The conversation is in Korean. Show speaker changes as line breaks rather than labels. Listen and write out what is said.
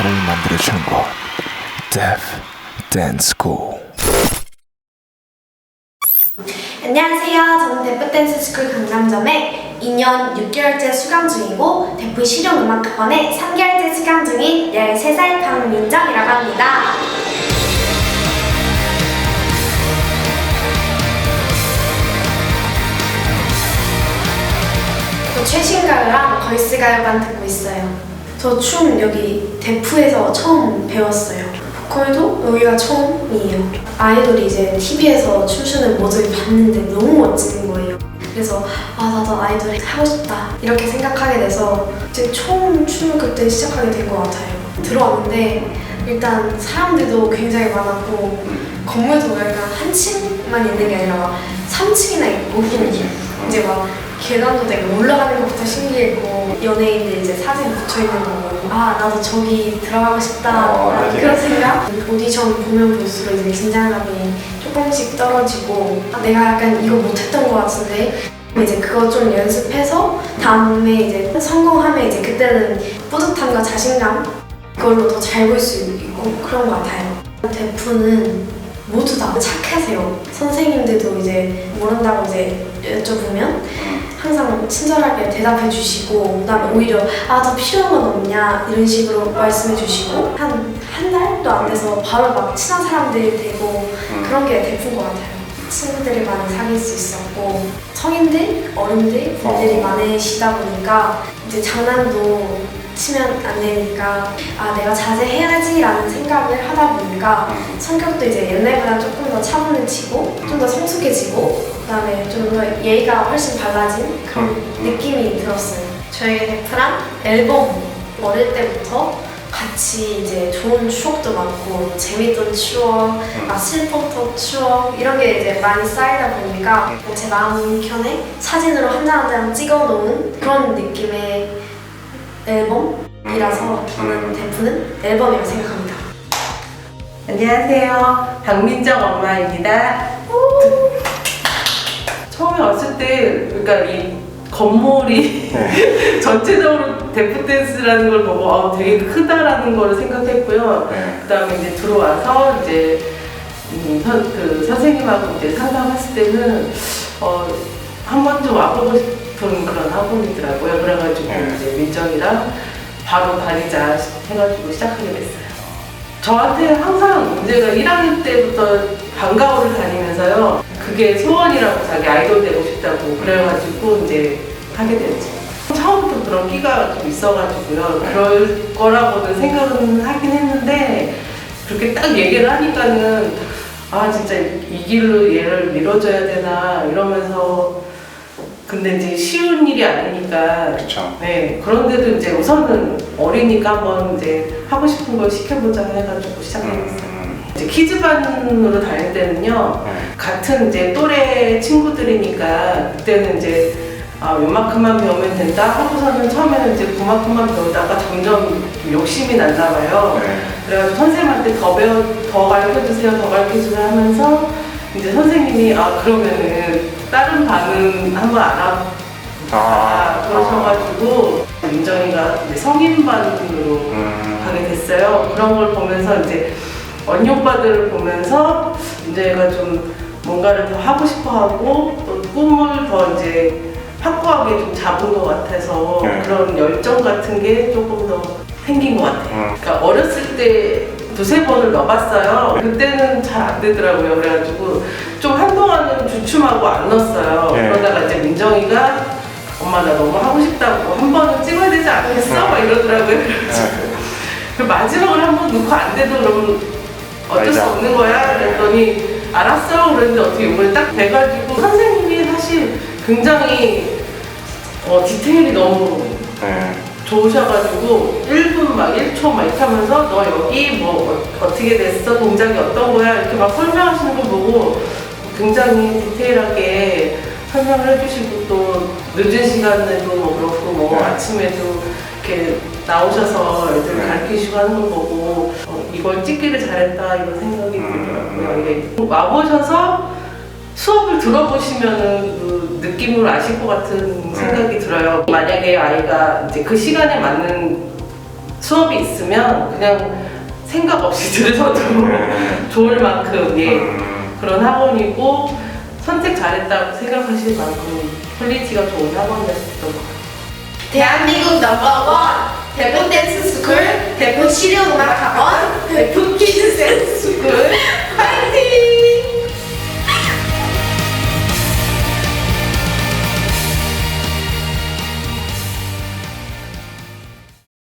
스타를 만들어주는 곳 Def Dance
안녕하세요. 저는 데프 댄스 스쿨 강남점에 2년 6개월째 수강 중이고 데프 실용음악학원에 3개월째 수강 중인 13살 박민정이라고 합니다. 저 최신 가요랑 걸스 가요만 듣고 있어요. 저 춤 여기 데프에서 처음 배웠어요. 보컬도 여기가 처음이에요. 아이돌이 이제 TV에서 춤추는 모습을 봤는데 너무 멋진 거예요. 그래서 아 나도 아이돌 하고 싶다 이렇게 생각하게 돼서 이제 처음 춤을 그때 시작하게 된 것 같아요. 들어왔는데 일단 사람들도 굉장히 많았고 건물도 약간 한 층만 있는 게 아니라 막 3층이나 있고 이제 막 계단도 되게 올라가는 것부터 신기했고 연예인들 이제 사진 붙여 있는 거 보고 아 나도 저기 들어가고 싶다
어, 맞아요.
그런 생각 오디션 보면 볼수록 이제 긴장감이 조금씩 떨어지고 아, 내가 약간 이거 못했던 것 같은데 이제 그거 좀 연습해서 다음에 이제 성공하면 이제 그때는 뿌듯함과 자신감 그걸로 더 잘 볼 수 있고 그런 것 같아요. 데프는 모두 다 착하세요. 선생님들도 이제 모른다고 이제 여쭤보면 항상 친절하게 대답해 주시고 그다음에 오히려 아더 필요한 건 없냐? 이런 식으로 말씀해 주시고 한 한 달도 안 돼서 바로 막 친한 사람들이 되고 그런 게 데프인 것 같아요. 친구들이 많이 사귈 수 있었고 성인들, 어른들 분들이 많으시다 보니까 이제 장난도 치면 안 되니까 아 내가 자제해야지라는 생각을 하다 보니까 성격도 이제 옛날보다 조금 더 차분해지고 좀 더 성숙해지고 그다음에 좀 더 예의가 훨씬 달라진 그런 느낌이 들었어요. 저희 데프랑 앨범 어릴 때부터 같이 이제 좋은 추억도 많고 재밌던 추억, 막 슬펐던 추억 이런 게 이제 많이 쌓이다 보니까 제 마음편에 사진으로 한 장 한 장 찍어놓은 그런 느낌의 앨범이라서 저는 데프는 앨범이라고 생각합니다.
안녕하세요. 박민정 엄마입니다. 처음에 왔을 때, 그러니까 이 건물이 전체적으로 데프 댄스라는 걸 보고 아, 되게 크다라는 걸 생각했고요.
네.
그다음에 이제 들어와서 이제 음, 선, 그 선생님하고 이제 상담했을 때는 어, 한 번쯤 와보고 싶은 그런 학원이더라고요. 그래가지고
네.
이제 민정이랑 바로 다니자 해가지고 시작하게 됐어요. 저한테 항상 문제가 1학년 때부터 방과후를 다니면서요. 그게 소원이라고 자기 아이돌 되고 싶다고 그래가지고 이제 하게 됐죠. 처음부터 그런 끼가 좀 있어가지고요. 그럴 거라고는 생각은 하긴 했는데 그렇게 딱 얘기를 하니까는 아 진짜 이 길로 얘를 밀어줘야 되나 이러면서 근데 이제 쉬운 일이 아니니까
그렇죠.
네, 그런데도 이제 우선은 어리니까 한번 이제 하고 싶은 걸 시켜보자 해가지고 시작했어요.
음,
이제 키즈반으로 다닐 때는요,
네.
같은 이제 또래 친구들이니까 그때는 이제 아, 요만큼만 배우면 된다 하고서는 처음에는 이제 그만큼만 배우다가 점점 좀 욕심이 났나 봐요.
네.
그래가지고 선생님한테 더 배워, 더 가르쳐 주세요, 더 가르쳐 주세요 하면서 이제 선생님이 아, 그러면은 다른 반은 한번 알아 아, 그러셔가지고 민정이가 이제 성인반으로
음,
가게 됐어요. 그런 걸 보면서 이제 언니 오빠들을 보면서 민정이가 좀 뭔가를 더 하고 싶어 하고 또 꿈을 더 이제 확고하게 좀 잡은 것 같아서
네.
그런 열정 같은 게 조금 더 생긴 것 같아요.
음.
그러니까 어렸을 때 두세 번을 넣어봤어요. 그때는 잘 안 되더라고요. 그래가지고 좀 한동안은 주춤하고 안 넣었어요.
네.
그러다가 이제 민정이가 엄마 나 너무 하고 싶다고 한 번은 찍어야 되지 않겠어? 막 이러더라고요. 그래가지고 그 마지막으로 한번 넣고 안 돼도 그럼 어쩔 수. 없는 거야? 그랬더니 알았어 그랬는데 어떻게 이번에 딱 돼가지고 선생님이 사실 굉장히 어, 디테일이 너무
네.
좋으셔가지고 1분 막 1초 막 이렇게 하면서 너 여기 뭐 어, 어떻게 됐어 동작이 어떤 거야 이렇게 막 설명하시는 거 보고 굉장히 디테일하게 설명을 해주시고 또 늦은 시간에도 뭐 그렇고 뭐
네.
아침에도 이렇게 나오셔서 애들
네.
가르치시고 하는 거 보고 어, 이걸 찍기를 잘했다 이런 생각이
음.
들더라고요. 이게 와보셔서 수업을 들어보시면은 그 느낌을 아실 것 같은 생각이 들어요. 만약에 아이가 이제 그 시간에 맞는 수업이 있으면 그냥 생각 없이 들으셔도 좋을 만큼 예 그런 학원이고 선택 잘했다고 생각하실 만큼 퀄리티가 좋은 학원이었던 것 같아요.
대한민국 넘버원 대표 댄스 스쿨 대표 실용음악 학원 대표 키즈 댄스 스쿨!